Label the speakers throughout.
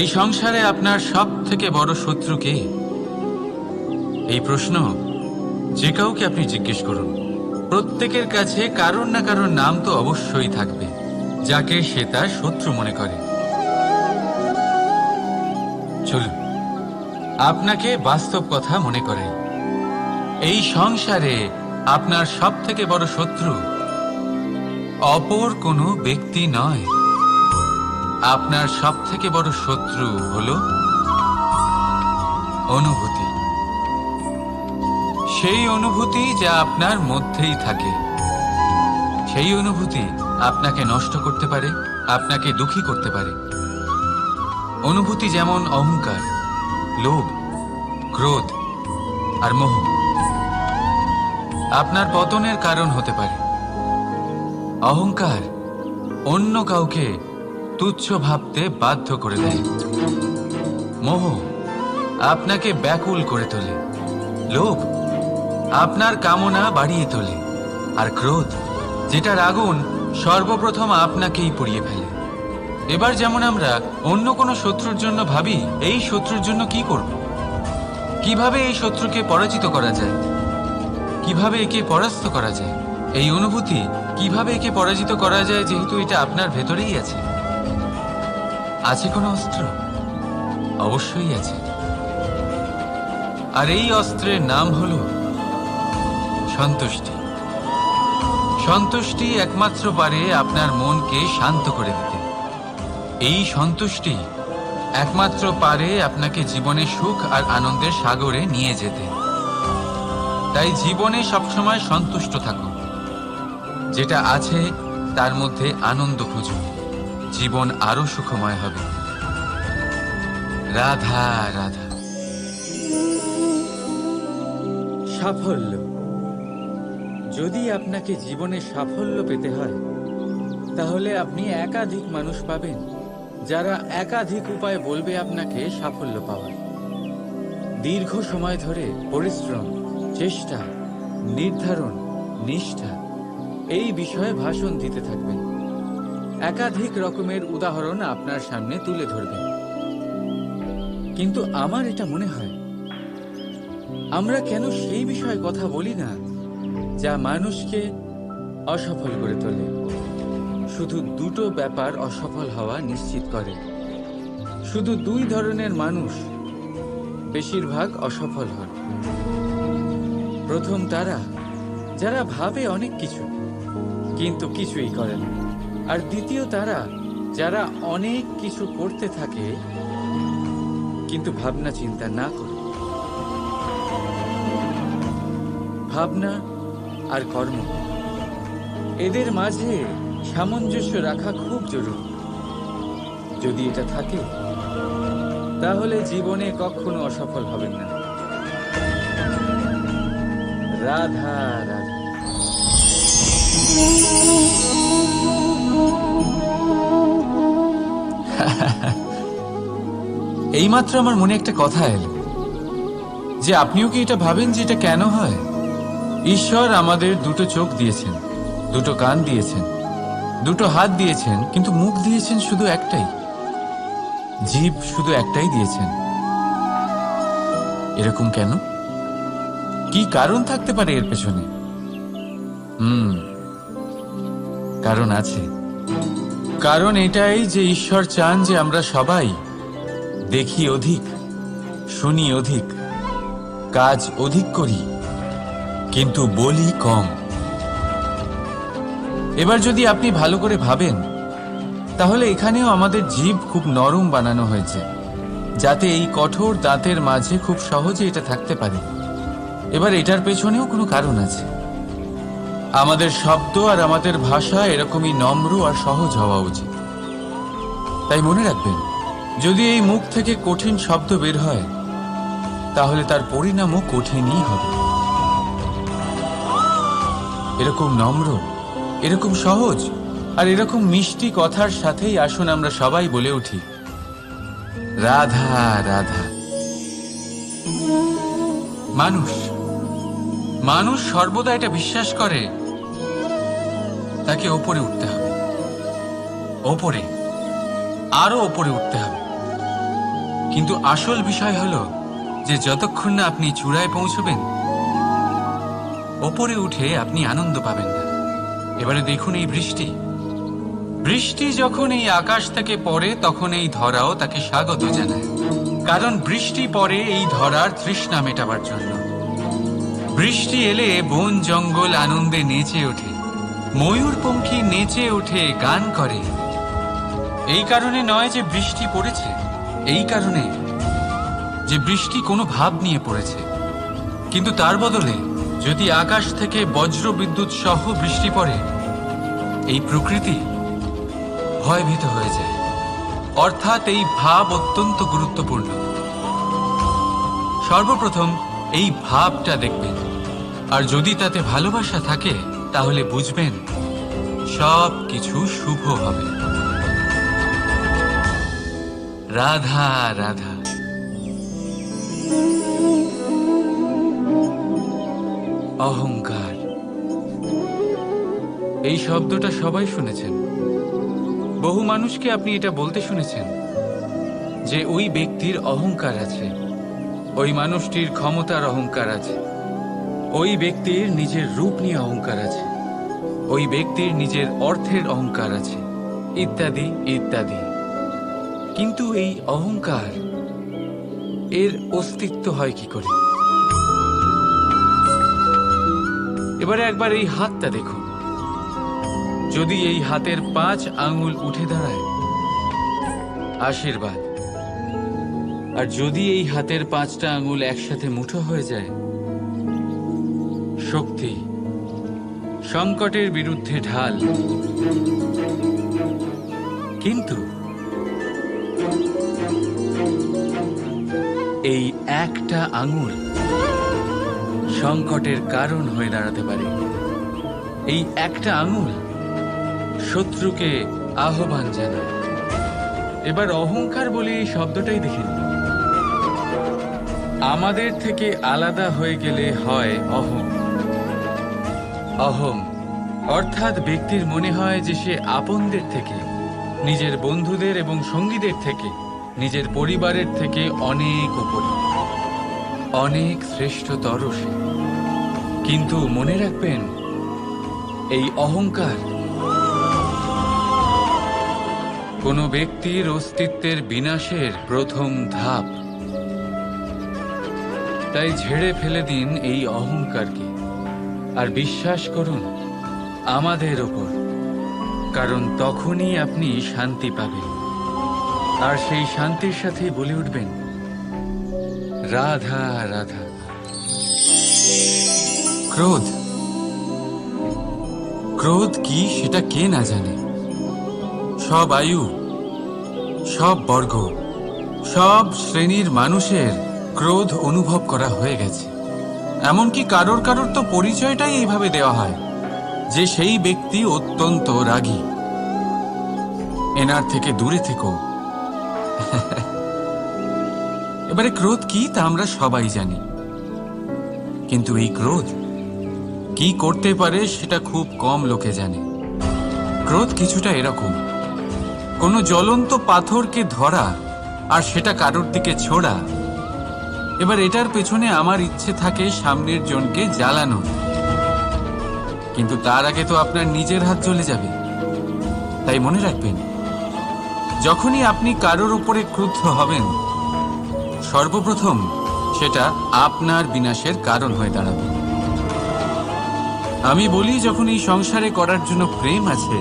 Speaker 1: এই সংসারে আপনার সব থেকে বড় শত্রু কে? এই প্রশ্ন যে কাউকে আপনি জিজ্ঞেস করুন। প্রত্যেকের কাছে কারোর না কারোর নাম তো অবশ্যই থাকবে, যাকে সে তার শত্রু মনে করে। চলুন, আপনাকে বাস্তব কথা মনে করে। এই সংসারে আপনার সব থেকে বড় শত্রু অপর কোনো ব্যক্তি নয়। আপনার সব থেকে বড় শত্রু হল অনুভূতি। সেই অনুভূতি যা আপনার মধ্যেই থাকে। সেই অনুভূতি আপনাকে নষ্ট করতে পারে, আপনাকে দুঃখী করতে পারে। অনুভূতি যেমন অহংকার, লোভ, ক্রোধ আর মোহ। আপনার পতনের কারণ হতে পারে। অহংকার অন্য কাউকে তুচ্ছ ভাবতে বাধ্য করে দেয়। মোহ, আপনাকে ব্যাকুল করে তোলে। লোভ আপনার কামনা বাড়িয়ে তোলে। আর ক্রোধ, যেটার আগুন সর্বপ্রথম আপনাকেই পুড়িয়ে ফেলে। এবার যেমন আমরা অন্য কোনো শত্রুর জন্য ভাবি, এই শত্রুর জন্য কি করব? কীভাবে এই শত্রুকে পরাজিত করা যায়? কীভাবে একে পরাস্ত করা যায়? এই অনুভূতি কীভাবে একে পরাজিত করা যায় যেহেতু এটা আপনার ভেতরেই আছে? আছে কোনো অস্ত্র? অবশ্যই আছে। আর এই অস্ত্রের নাম হলো সন্তুষ্টি। সন্তুষ্টি একমাত্র পারে আপনার মনকে শান্ত করে দিতে। এই সন্তুষ্টি একমাত্র পারে আপনাকে জীবনে সুখ আর আনন্দের সাগরে নিয়ে যেতে। তাই জীবনে সবসময় সন্তুষ্ট থাকুন। যেটা আছে, তার মধ্যে আনন্দ খুঁজুন। জীবন আরও সুখময় হবে। রাধা রাধা। সাফল্য। যদি আপনাকে জীবনে সাফল্য পেতে হয়, তাহলে আপনি একাধিক মানুষ পাবেন, যারা একাধিক উপায় বলবে আপনাকে সাফল্য পাওয়ার। দীর্ঘ সময় ধরে পরিশ্রম, চেষ্টা, নির্ধারণ, নিষ্ঠা, এই বিষয়ে ভাষণ দিতে থাকবেন। একাধিক রকমের উদাহরণ আপনার সামনে তুলে ধরবেন কিন্তু আমার এটা মনে হয়, আমরা কেন সেই বিষয়ে কথা বলি না যা মানুষকে অসফল করে তোলে? শুধু দুটো ব্যাপার অসফল হওয়া নিশ্চিত করে। শুধু দুই ধরনের মানুষ বেশিরভাগ অসফল হন। প্রথম তারা, যারা ভাবে অনেক কিছু, কিন্তু কিছুই করে না। আর দ্বিতীয় তারা, যারা অনেক কিছু করতে থাকে, কিন্তু ভাবনা চিন্তা না করে। ভাবনা আর কর্ম। এদের মাঝে সামঞ্জস্য রাখা খুব জরুরি। যদি এটা থাকে, তাহলে জীবনে কখনো অসফল হবেন না। রাধা রাধা। এইমাত্র আমার মনে একটা কথা এলো, যে আপনিও কি এটা ভাবেন যে এটা কেন হয়? ঈশ্বর আমাদের দুটো চোখ দিয়েছেন, দুটো কান দিয়েছেন, দুটো হাত দিয়েছেন, কিন্তু মুখ দিয়েছেন শুধু একটাই, জীব শুধু একটাই দিয়েছেন। এরকম কেন? কি কারণ থাকতে পারে এর পেছনে? হুম, কারণ আছে। কারণ এটাই যে ঈশ্বর চান যে আমরা সবাই দেখি অধিক, শুনি অধিক, কাজ অধিক করি, কিন্তু বলি কম। এবার যদি আপনি ভালো করে ভাবেন, তাহলে এখানেও আমাদের জীব খুব নরম বানানো হয়েছে, যাতে এই কঠোর দাঁতের মাঝে খুব সহজে এটা থাকতে পারে। এবার এটার পেছনেও কোনো কারণ আছে। আমাদের শব্দ আর আমাদের ভাষা এরকমই নম্র আর সহজ হওয়া উচিত। তাই মনে রাখবেন, যদি এই মুখ থেকে কঠিন শব্দ বের হয়, তাহলে তার পরিণামও কঠিনই হবে। এরকম নম্র, এরকম সহজ, আর এরকম মিষ্টি কথার সাথেই আসুন আমরা সবাই বলে উঠি, রাধা রাধা। মানুষ। মানুষ সর্বদা এটা বিশ্বাস করে, তাকে ওপরে উঠতে হবে। ওপরে, আরও ওপরে উঠতে হবে। কিন্তু আসল বিষয় হলো যে যতক্ষণ না আপনি চূড়ায় পৌঁছবেন, ওপরে উঠে আপনি আনন্দ পাবেন না। এবারে দেখুন এই বৃষ্টি। বৃষ্টি যখন এই আকাশ থেকে পড়ে, তখন এই ধরাও তাকে স্বাগত জানায়। কারণ বৃষ্টি পড়ে এই ধরার তৃষ্ণা মেটাবার জন্য। বৃষ্টি এলে বন জঙ্গল আনন্দে নেচে ওঠে। ময়ূরপঙ্খী নেচে ওঠে, গান করে। এই কারণে নয় যে বৃষ্টি পড়েছে, এই কারণে যে বৃষ্টি কোনো ভাব নিয়ে পড়েছে। কিন্তু তার বদলে যদি আকাশ থেকে বজ্র বিদ্যুৎ সহ বৃষ্টি পড়ে, এই প্রকৃতি ভয়ভীত হয়ে যায়। অর্থাৎ এই ভাব অত্যন্ত গুরুত্বপূর্ণ। সর্বপ্রথম এই ভাবটা দেখবেন। আর যদি তাতে ভালোবাসা থাকে, তাহলে বুঝবেন সব কিছু শুভ হবে। রাধা রাধা। অহংকার। এই শব্দটা সবাই শুনেছেন। বহু মানুষকে আপনি এটা বলতে শুনেছেন যে ওই ব্যক্তির অহংকার আছে। ওই মানুষটির ক্ষমতার অহংকার আছে। ওই ব্যক্তির নিজের রূপ নিয়ে অহংকার আছে। ওই ব্যক্তির নিজের অর্থের অহংকার আছে। ইত্যাদি ইত্যাদি। কিন্তু এই অহংকার, এর অস্তিত্ব হয় কি করে? এবারে একবার এই হাতটা দেখুন। যদি এই হাতের পাঁচ আঙুল উঠে দাঁড়ায়, আশীর্বাদ। আর যদি এই হাতের পাঁচটা আঙুল একসাথে মুঠো হয়ে যায়, শক্তি সংকটের বিরুদ্ধে ঢাল। কিন্তু এই একটা আঙুল সংকটের কারণ হয়ে দাঁড়াতে পারে। এই একটা আঙুল শত্রুকে আহ্বান জানায়। এবার অহংকার বলে এই শব্দটাই দেখে নিন। আমাদের থেকে আলাদা হয়ে গেলে হয় অহং অহং অর্থাৎ ব্যক্তির মনে হয় যে সে আপনদের থেকে, নিজের বন্ধুদের এবং সঙ্গীদের থেকে, নিজের পরিবারের থেকে অনেক উপরে। অনেক শ্রেষ্ঠতর সে। কিন্তু মনে রাখবেন, এই অহংকার কোনো ব্যক্তির অস্তিত্বের বিনাশের প্রথম ধাপ। তাই ঝেড়ে ফেলে দিন এই অহংকারকে। আর বিশ্বাস করুন, আমাদের ওপর, কারণ তখনই আপনি শান্তি পাবেন। আর সেই শান্তির সাথে বলে উঠবেন, রাধা রাধা। ক্রোধ। ক্রোধ কি সেটা কে না জানে? সব আয়ু, সব বর্গ, সব শ্রেণির মানুষের ক্রোধ অনুভব করা হয়ে গেছে। এমনকি কারোর কারোর তো পরিচয়টাই এইভাবে দেওয়া হয়, যে সেই ব্যক্তি অত্যন্ত রাগী। এনার থেকে দূরে থেকো। এবারে ক্রোধ কি তা আমরা সবাই জানি। কিন্তু এই ক্রোধ কি করতে পারে সেটা খুব কম লোকে জানে। ক্রোধ কিছুটা এরকম। কোনো জ্বলন্ত পাথরকে ধরা আর সেটা কারোর দিকে ছোড়া এবার এটার পেছনে আমার ইচ্ছে থাকে সামনের জনকে জ্বালানো কিন্তু তার আগে তো আপনার নিজের হাত চলে যাবে। তাই মনে রাখবেন, যখনই আপনি কারোর উপরে ক্রুদ্ধ হবেন, সর্বপ্রথম সেটা আপনার বিনাশের কারণ হয়ে দাঁড়াবে। আমি বলি, যখন এই সংসারে করার জন্য প্রেম আছে,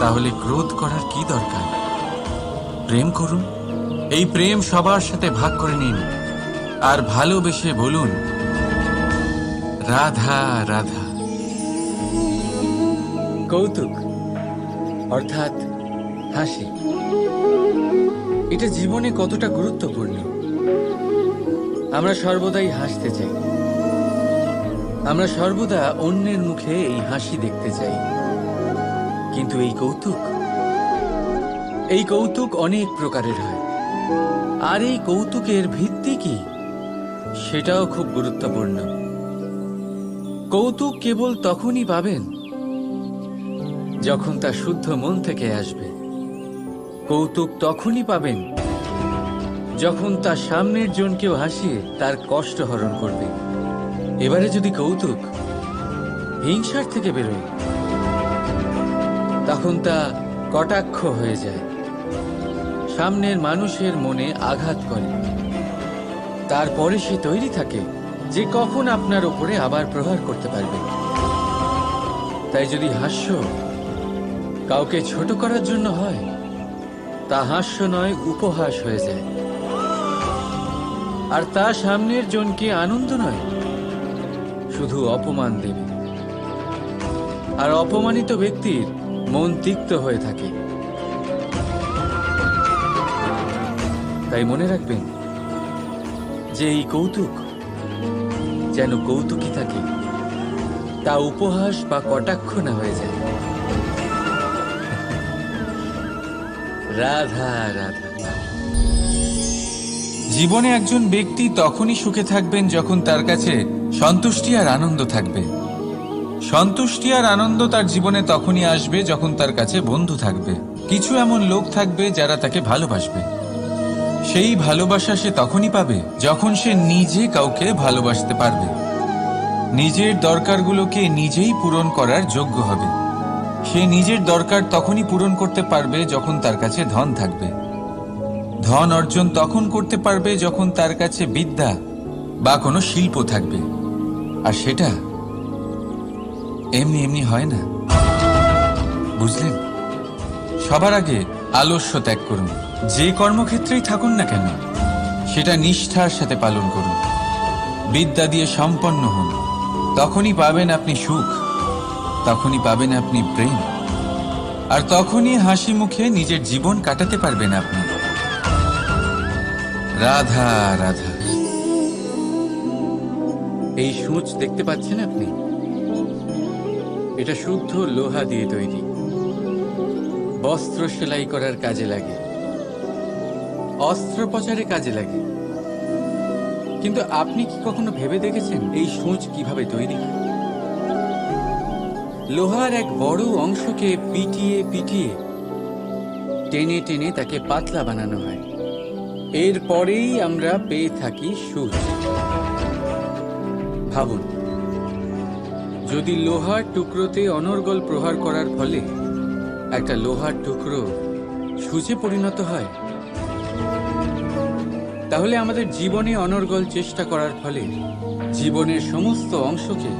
Speaker 1: তাহলে ক্রোধ করার কি দরকার? প্রেম করুন। এই প্রেম সবার সাথে ভাগ করে নিন। আর ভালোবেসে বলুন, রাধা রাধা। কৌতুক, অর্থাৎ হাসি। এটা জীবনে কতটা গুরুত্বপূর্ণ? আমরা সর্বদাই হাসতে চাই। আমরা সর্বদা অন্যের মুখে এই হাসি দেখতে চাই। কিন্তু এই কৌতুক এই কৌতুক অনেক প্রকারের হয়। আর এই কৌতুকের ভিত্তি কি? সেটাও খুব গুরুত্বপূর্ণ। কৌতুক কেবল তখনই পাবেন যখন তা শুদ্ধ মন থেকে আসবে। কৌতুক তখনই পাবেন যখন তার সামনের জনকেও হাসিয়ে তার কষ্ট হরণ করবে। এবারে যদি কৌতুক হিংসার থেকে বেরোয়, তখন তা কটাক্ষ হয়ে যায়। সামনের মানুষের মনে আঘাত করে। তারপরে সে তৈরি থাকে যে কখন আপনার ওপরে আবার প্রহার করতে পারবে। তাই যদি হাস্য কাউকে ছোট করার জন্য হয়, তা হাস্য নয়, উপহাস হয়ে যায়। আর তা সামনের জনকে আনন্দ নয়, শুধু অপমান দেবে। আর অপমানিত ব্যক্তির মন তিক্ত হয়ে থাকে। তাই মনে রাখবেন যে এই কৌতুক যেন কৌতুকই থাকে, তা উপহাস বা কটাক্ষ না হয়ে যায়। রাধা রাধা। জীবনে একজন ব্যক্তি তখনই সুখে থাকবেন যখন তার কাছে সন্তুষ্টি আর আনন্দ থাকবে। সন্তুষ্টি আর আনন্দ তার জীবনে তখনই আসবে যখন তার কাছে বন্ধু থাকবে। কিছু এমন লোক থাকবে যারা তাকে ভালোবাসবে। সেই ভালোবাসা সে তখনই পাবে যখন সে নিজে কাউকে ভালোবাসতে পারবে। নিজের দরকারগুলোকে নিজেই পূরণ করার যোগ্য হবে। সে নিজের দরকার তখনই পূরণ করতে পারবে যখন তার কাছে ধন থাকবে। ধন অর্জন তখন করতে পারবে যখন তার কাছে বিদ্যা বা কোনো শিল্প থাকবে। আর সেটা এমনি এমনি হয় না। বুঝলেন? সবার আগে আলস্য ত্যাগ করুন। যে কর্মক্ষেত্রেই থাকুন না কেন, সেটা নিষ্ঠার সাথে পালন করুন। বিদ্যা দিয়ে সম্পন্ন হন। তখনই পাবেন আপনি সুখ, তখনই পাবেন আপনি প্রেম, আর তখনই হাসি মুখে নিজের জীবন কাটাতে পারবেন আপনি। রাধা রাধা। এই সূচ দেখতে পাচ্ছেন আপনি? এটা শুদ্ধ লোহা দিয়ে তৈরি। বস্ত্র সেলাই করার কাজে লাগে। অস্ত্রোপচারে কাজে লাগে। কিন্তু আপনি কি কখনো ভেবে দেখেছেন এই সূচ কীভাবে তৈরি? লোহার এক বড় অংশকে পিটিয়ে পিটিয়ে টেনে টেনে তাকে পাতলা বানানো হয়। এরপরেই আমরা পেয়ে থাকি সূচ। ভাবুন, যদি লোহার টুকরোতে অনর্গল প্রহার করার ফলে একটা লোহার টুকরো সূচে পরিণত হয় তাহলে আমাদের জীবনে অনর্গল চেষ্টা করার ফলে জীবনের সমস্ত অংশকে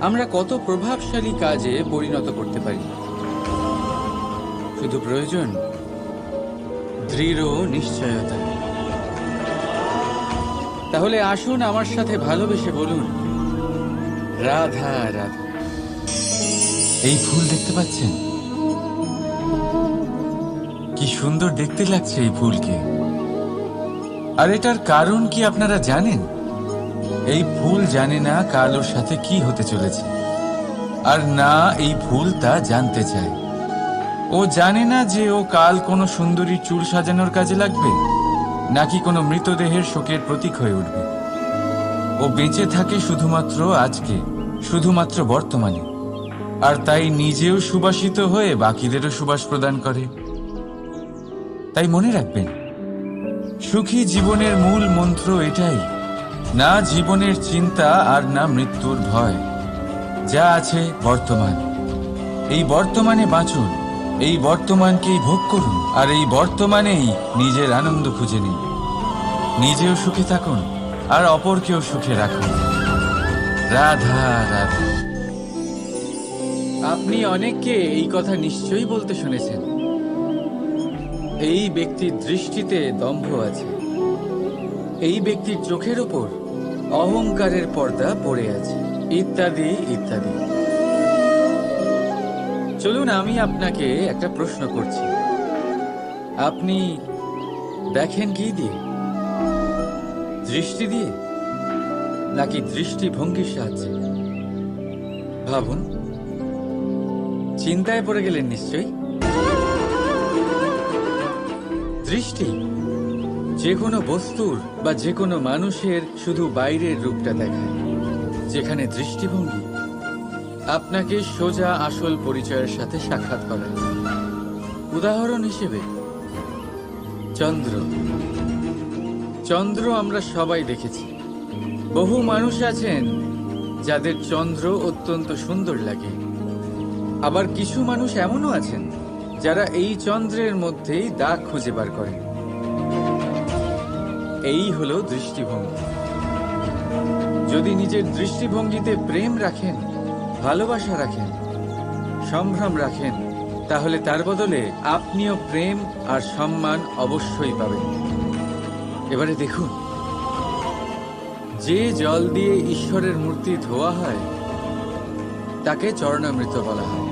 Speaker 1: আমরা কত প্রভাবশালী কাজে পরিণত করতে পারি? শুধু প্রয়োজন দৃঢ় নিশ্চয়তা। তাহলে আসুন আমার সাথে ভালোবেসে বলুন, রাধা রাধা। এই ফুল দেখতে পাচ্ছেন? কি সুন্দর দেখতে লাগছে এই ফুলকে। আর এটার কারণ কি আপনারা জানেন? এই ফুল জানে না কাল ওর সাথে কি হতে চলেছে। আর না, এই ফুল তা জানতে চায়। ও জানে না যে ও কাল কোনো সুন্দরী চুল সাজানোর কাজে লাগবে, নাকি কোনো মৃতদেহের শোকের প্রতীক হয়ে উঠবে। ও বেঁচে থাকে শুধুমাত্র আজকে, শুধুমাত্র বর্তমানে। আর তাই নিজেও সুবাসিত হয়ে বাকিদেরও সুবাস প্রদান করে। তাই মনে রাখবেন সুখী জীবনের মূল মন্ত্র এটাই। না জীবনের চিন্তা আর না মৃত্যুর ভয়। যা আছে বর্তমান। এই বর্তমানে বাঁচুন, এই বর্তমানকেই ভোগ করুন, আর এই বর্তমানেই নিজের আনন্দ খুঁজে নিন। নিজেও সুখে থাকুন, আর অপরকেও সুখে রাখুন। রাধা রাধা। আপনি অনেককে এই কথা নিশ্চয়ই বলতে শুনেছেন। এই ব্যক্তির দৃষ্টিতে দম্ভ আছে। এই ব্যক্তির চোখের ওপর অহংকারের পর্দা পড়ে আছে। ইত্যাদি ইত্যাদি। চলুন, আমি আপনাকে একটা প্রশ্ন করছি। আপনি দেখেন কি দিয়ে? দৃষ্টি দিয়ে? নাকি দৃষ্টিভঙ্গির সাহায্যে? ভাবুন। চিন্তায় পড়ে গেলেন নিশ্চয়ই? দৃষ্টি যে কোনো বস্তুর বা যে কোনো মানুষের শুধু বাইরের রূপটা দেখায়, যেখানে দৃষ্টিভঙ্গি আপনাকে সোজা আসল পরিচয়ের সাথে সাক্ষাৎ করায় উদাহরণ হিসেবে, চন্দ্র। চন্দ্র আমরা সবাই দেখেছি। বহু মানুষ আছেন যাদের চন্দ্র অত্যন্ত সুন্দর লাগে। আবার কিছু মানুষ এমনও আছেন যারা এই চন্দ্রের মধ্যেই দাগ খুঁজে বার করেন এই হলো দৃষ্টিভঙ্গি। যদি নিজের দৃষ্টিভঙ্গিতে প্রেম রাখেন, ভালোবাসা রাখেন, সম্ভ্রম রাখেন, তাহলে তার বদলে আপনিও প্রেম আর সম্মান অবশ্যই পাবেন। এবারে দেখুন, যে জল দিয়ে ঈশ্বরের মূর্তি ধোয়া হয়, তাকে চরণামৃত বলা হয়।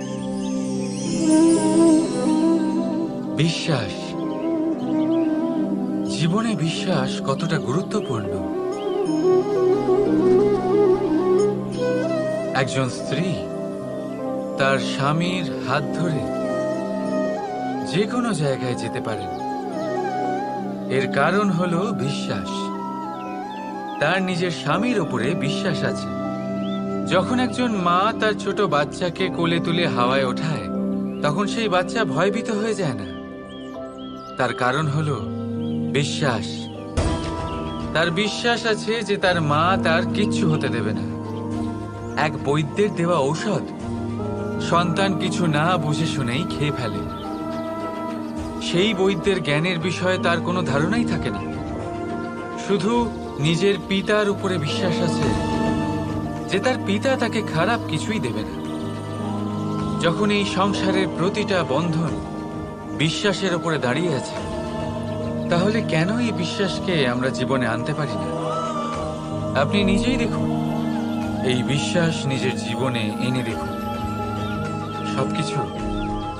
Speaker 1: বিশ্বাস। জীবনে বিশ্বাস কতটা গুরুত্বপূর্ণ? একজন স্ত্রী তার স্বামীর হাত ধরে যে কোনো জায়গায় যেতে পারেন। এর কারণ হল বিশ্বাস। তার নিজের স্বামীর উপরে বিশ্বাস আছে। যখন একজন মা তার ছোট বাচ্চাকে কোলে তুলে হাওয়ায় ওঠায় তখন সেই বাচ্চা ভয়ভীত হয়ে যায় না। তার কারণ হল বিশ্বাস। তার বিশ্বাস আছে যে তার মা তার কিচ্ছু হতে দেবে না। এক বৈদ্যের দেওয়া ঔষধ সন্তান কিছু না বুঝে শুনেই খেয়ে ফেলে। সেই বৈদ্যের জ্ঞানের বিষয়ে তার কোনো ধারণাই থাকে না। শুধু নিজের পিতার উপরে বিশ্বাস আছে যে তার পিতা তাকে খারাপ কিছুই দেবে না। যখন এই সংসারের প্রতিটা বন্ধন বিশ্বাসের উপরে দাঁড়িয়ে আছে, তাহলে কেন এই বিশ্বাসকে আমরা জীবনে আনতে পারি না? আপনি নিজেই দেখুন। এই বিশ্বাস নিজের জীবনে এনে দেখুন। সবকিছু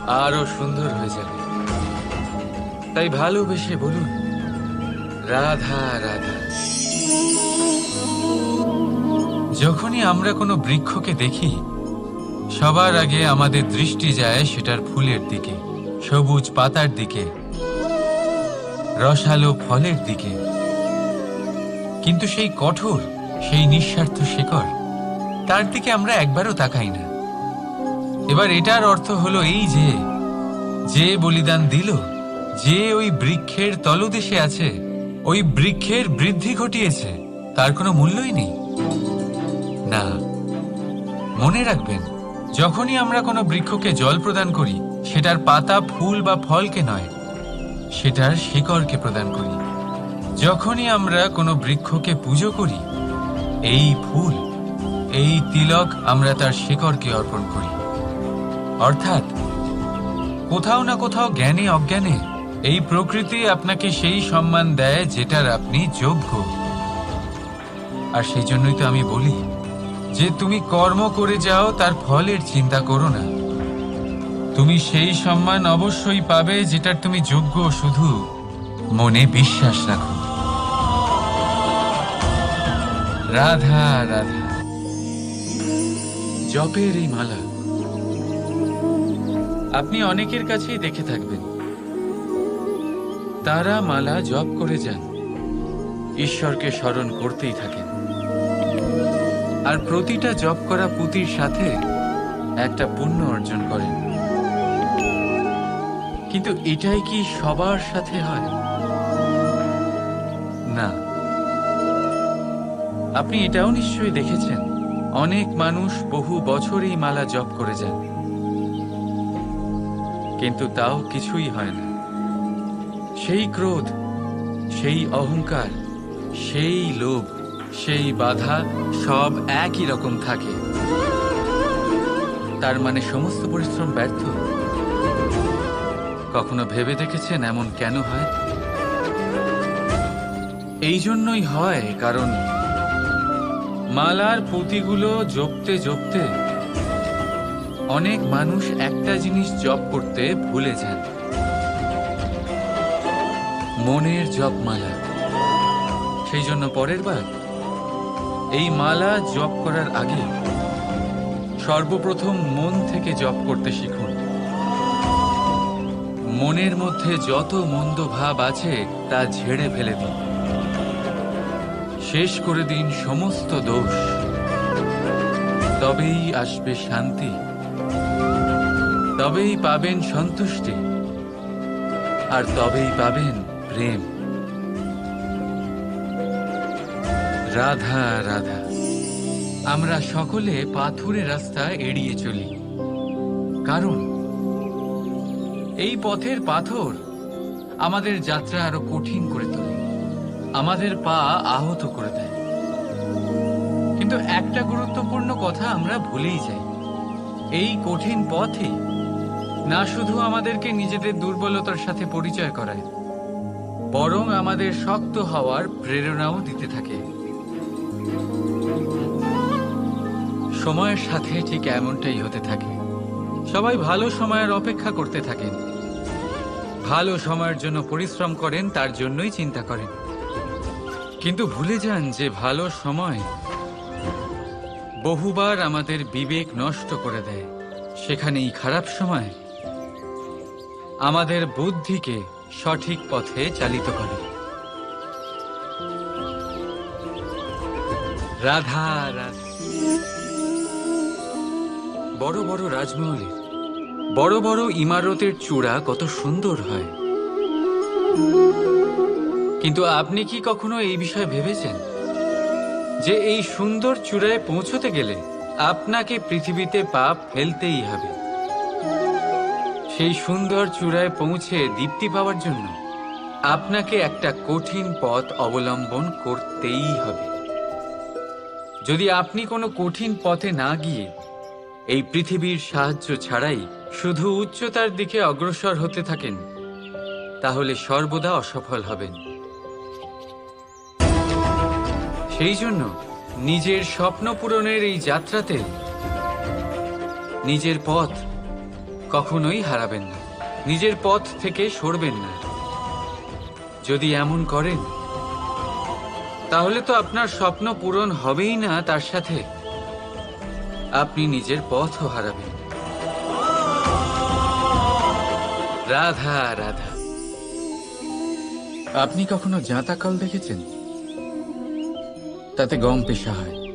Speaker 1: আরও সুন্দর হয়ে যাবে। তাই ভালোবেসে বলুন, রাধা রাধা। যখনই আমরা কোনো বৃক্ষকে দেখি সবার আগে আমাদের দৃষ্টি যায় সেটার ফুলের দিকে, সবুজ পাতার দিকে, রসালো ফলের দিকে। কিন্তু সেই কঠোর, সেই নিঃস্বার্থ শেকড়, তার দিকে আমরা একবারও তাকাই না। এবার এটার অর্থ হলো এই যে যে বলিদান দিল, যে ওই বৃক্ষের তলদেশে আছে, ওই বৃক্ষের বৃদ্ধি ঘটিয়েছে, তার কোনো মূল্যই নেই। না, মনে রাখবেন যখনই আমরা কোনো বৃক্ষকে জল প্রদান করি, সেটার পাতা ফুল বা ফলকে নয়, সেটার শিকড়কে প্রদান করি। যখনই আমরা কোনো বৃক্ষকে পুজো করি, এই ফুল, এই তিলক আমরা তার শিকড়কে অর্পণ করি। অর্থাৎ, কোথাও না কোথাও জ্ঞানে অজ্ঞানে, এই প্রকৃতি আপনাকে সেই সম্মান দেয় যেটার আপনি যোগ্য। আর সেই জন্যই তো আমি বলি যে তুমি কর্ম করে যাও, তার ফলের চিন্তা করো না। তুমি সেই সম্মান অবশ্যই পাবে যেটার তুমি যোগ্য শুধু মনে বিশ্বাস রাখো। রাধা রাধা। জপের এই মালা আপনি অনেকের কাছেই দেখে থাকবেন। তারা মালা জপ করে যান। ঈশ্বরকে স্মরণ করতেই থাকেন আর প্রতিটা জপ করা পুঁতির সাথে একটা পুণ্য অর্জন করেন কিন্তু এটাই কি সবার সাথে হয়? না। আপনি এটাও নিশ্চয়ই দেখেছেন, অনেক মানুষ বহু বছর এই মালা জপ করে যান। কিন্তু তাও কিছুই হয় না। সেই ক্রোধ, সেই অহংকার, সেই লোভ সেই বাধা সব একই রকম থাকে। তার মানে সমস্ত পরিশ্রম ব্যর্থ। কখনো ভেবে দেখেছেন এমন কেন হয়? এই জন্যই হয়, কারণ মালার পুঁতিগুলো জপতে জপতে অনেক মানুষ একটা জিনিস জপ করতে ভুলে যান। মনের জপমালা। সেই জন্য পরের বার এই মালা জপ করার আগে সর্বপ্রথম মন থেকে জপ করতে শিখুন। মনের মধ্যে যত মন্দ ভাব আছে, তা ঝেড়ে ফেলে দিন। শেষ করে দিন সমস্ত দোষ। তবেই আসবে শান্তি। তবেই পাবেন সন্তুষ্টি। আর তবেই পাবেন প্রেম। রাধা রাধা। আমরা সকলে পাথুরে রাস্তা এড়িয়ে চলি। কারণ, এই পথের পাথর আমাদের যাত্রা আরও কঠিন করে তোলে। আমাদের পা আহত করে দেয়। কিন্তু একটা গুরুত্বপূর্ণ কথা আমরা ভুলেই যাই। এই কঠিন পথে না শুধু আমাদেরকে নিজেদের দুর্বলতার সাথে পরিচয় করায়, বরং আমাদের শক্ত হওয়ার প্রেরণাও দিতে থাকে। সময়ের সাথে ঠিক এমনটাই হতে থাকে। সবাই ভালো সময়ের অপেক্ষা করতে থাকেন। ভালো সময়ের জন্য পরিশ্রম করেন, তার জন্যই চিন্তা করেন। কিন্তু ভুলে যান যে ভালো সময় বহুবার আমাদের বিবেক নষ্ট করে দেয়। সেখানেই খারাপ সময় আমাদের বুদ্ধিকে সঠিক পথে চালিত করে। রাধা রাধা। বড় বড় রাজমহলে বড় বড় ইমারতের চূড়া কত সুন্দর হয়। কিন্তু আপনি কি কখনো এই বিষয়ে ভেবেছেন? যে এই সুন্দর চূড়ায় পৌঁছতে গেলে আপনাকে পৃথিবীতে পাপ ফেলতেই হবে। সেই সুন্দর চূড়ায় পৌঁছে দীপ্তি পাওয়ার জন্য আপনাকে একটা কঠিন পথ অবলম্বন করতেই হবে। যদি আপনি কোনো কঠিন পথে না গিয়ে এই পৃথিবীর সাহায্য ছাড়াই শুধু উচ্চতার দিকে অগ্রসর হতে থাকেন, তাহলে সর্বদা অসফল হবেন। সেই জন্য নিজের স্বপ্ন পূরণের এই যাত্রাতে নিজের পথ কখনোই হারাবেন না, নিজের পথ থেকে সরবেন না। যদি এমন করেন, তাহলে তো আপনার স্বপ্ন পূরণ হবেই না তার সাথে। আপনি নিজের পথও হারাবেন। রাধা রাধা। আপনি কখনো জাঁতা কল দেখেছেন? তাতে গম পেশা হয়।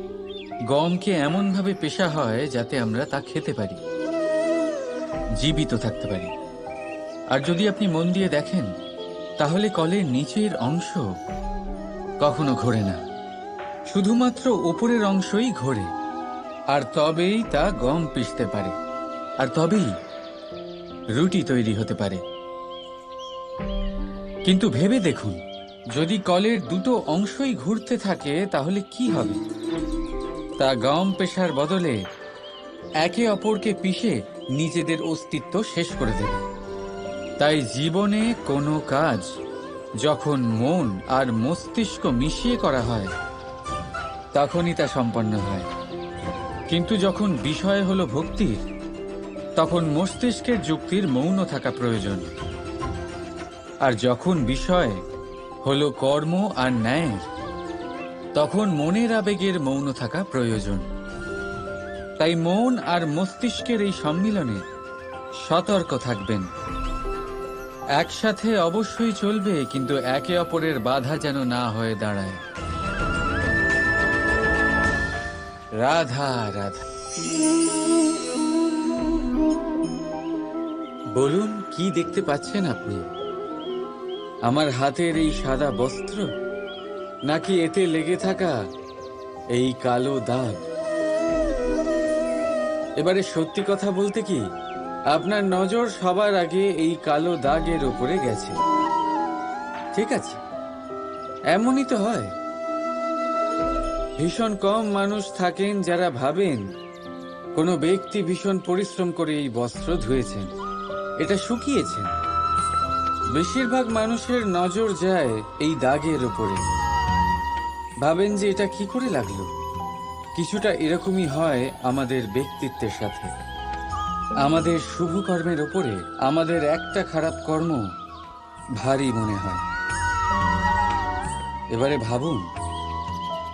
Speaker 1: গমকে এমনভাবে পেশা হয় যাতে আমরা তা খেতে পারি। জীবিত থাকতে পারি। আর যদি আপনি মন দিয়ে দেখেন, তাহলে কলের নিচের অংশ কখনো ঘোরে না। শুধুমাত্র ওপরের অংশই ঘোরে। আর তবেই তা গম পিষতে পারে। আর তবেই রুটি তৈরি হতে পারে। কিন্তু ভেবে দেখুন, যদি কলের দুটো অংশই ঘুরতে থাকে, তাহলে কি হবে? তা গম পেশার বদলে একে অপরকে পিষে নিজেদের অস্তিত্ব শেষ করে দেবে। তাই জীবনে কোনো কাজ যখন মন আর মস্তিষ্ক মিশিয়ে করা হয়, তখনই তা সম্পন্ন হয়। কিন্তু যখন বিষয় হলো ভক্তির, তখন মস্তিষ্কের যুক্তির মৌন থাকা প্রয়োজন। আর যখন বিষয় হলো কর্ম আর ন্যায়ের তখন মনের আবেগের মৌন থাকা প্রয়োজন। তাই মন আর মস্তিষ্কের এই সম্মিলনে সতর্ক থাকবেন। একসাথে অবশ্যই চলবে, কিন্তু একে অপরের বাধা যেন না হয়ে দাঁড়ায়। রাধা রাধা। বলুন, কি দেখতে পাচ্ছেন আপনি? আমার হাতের এই সাদা বস্ত্র, নাকি এতে লেগে থাকা এই কালো দাগ? এবারে সত্যি কথা বলতে কি, আপনার নজর সবার আগে এই কালো দাগের উপরে গেছে। ঠিক আছে, এমনই তো হয়। ভীষণ কম মানুষ থাকেন যারা ভাবেন, কোনো ব্যক্তি ভীষণ পরিশ্রম করে এই বস্ত্র ধুয়েছেন। এটা শুকিয়েছেন বেশিরভাগ মানুষের নজর যায় এই দাগের উপরে। ভাবেন যে এটা কি করে লাগল? কিছুটা এরকমই হয় আমাদের ব্যক্তিত্বের সাথে। আমাদের শুভ কর্মের ওপরে আমাদের একটা খারাপ কর্ম ভারী মনে হয়। এবারে ভাবুন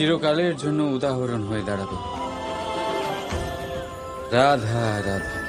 Speaker 1: চিরকালের জন্য উদাহরণ হয়ে দাঁড়াবে। রাধা রাধা।